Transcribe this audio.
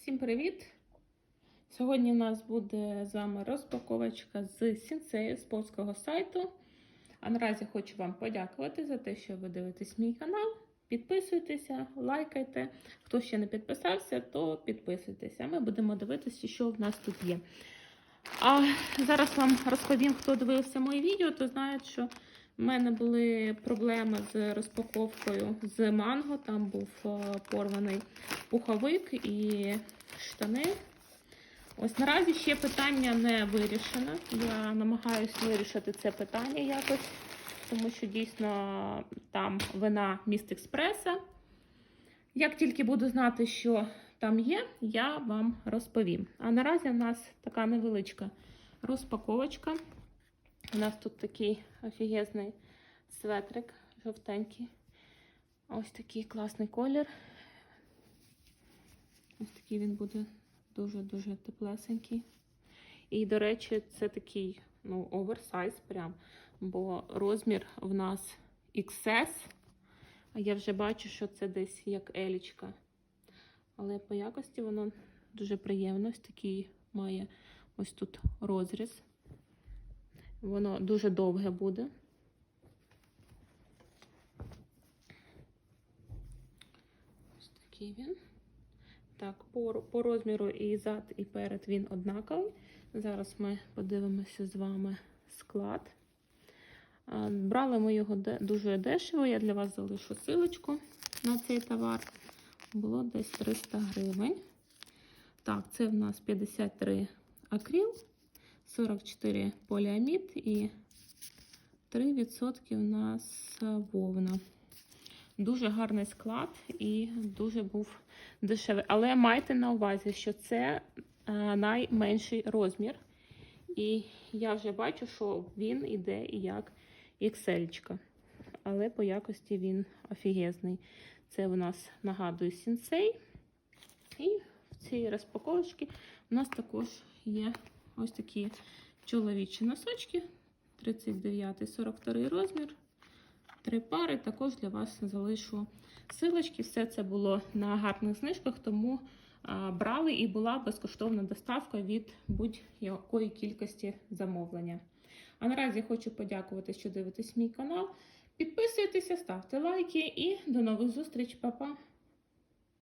Всім привіт! Сьогодні у нас буде з вами розпаковочка з сінцею з польського сайту. А наразі хочу вам подякувати за те, що ви дивитесь мій канал. Підписуйтеся, лайкайте. Хто ще не підписався, то підписуйтеся. Ми будемо дивитися, що в нас тут є. А зараз вам розповім, хто дивився моє відео, то знають, що в мене були проблеми з розпаковкою з манго. Там був е, порваний пуховик і штани. Ось наразі ще питання не вирішено. Я намагаюся вирішити це питання якось, тому що дійсно там вина міст експреса. Як тільки буду знати, що там є, я вам розповім. А наразі в нас така невеличка розпаковочка. У нас тут такий офігезний светрик жовтенький. Ось такий класний колір. Ось такий він буде дуже-дуже теплесенький. І, до речі, це такий ну, оверсайз прям, бо розмір в нас XS. А я вже бачу, що це десь як елічка. Але по якості воно дуже приємно. Ось такий має ось тут розріз. Воно дуже довге буде. Ось такий він. Так, по, по розміру і зад, і перед він однаковий. Зараз ми подивимося з вами склад. Брали ми його дуже дешево. Я для вас залишу силочку на цей товар. Було десь 300 гривень. Так, це в нас 53 акрил, 44 поліамід і 3% у нас вовна. Дуже гарний склад і дуже був дешевий. Але майте на увазі, що це найменший розмір. І я вже бачу, що він іде як XL. Але по якості він офігезний. Це у нас нагадує сінцей. І в цій розпаковочці у нас також є ось такі чоловічі носочки. 39-42 розмір. Три пари також для вас залишу силочки. Все це було на гарних знижках, тому брали і була безкоштовна доставка від будь-якої кількості замовлення. А наразі хочу подякувати, що дивитесь мій канал. Підписуйтеся, ставте лайки і до нових зустріч, Па-па!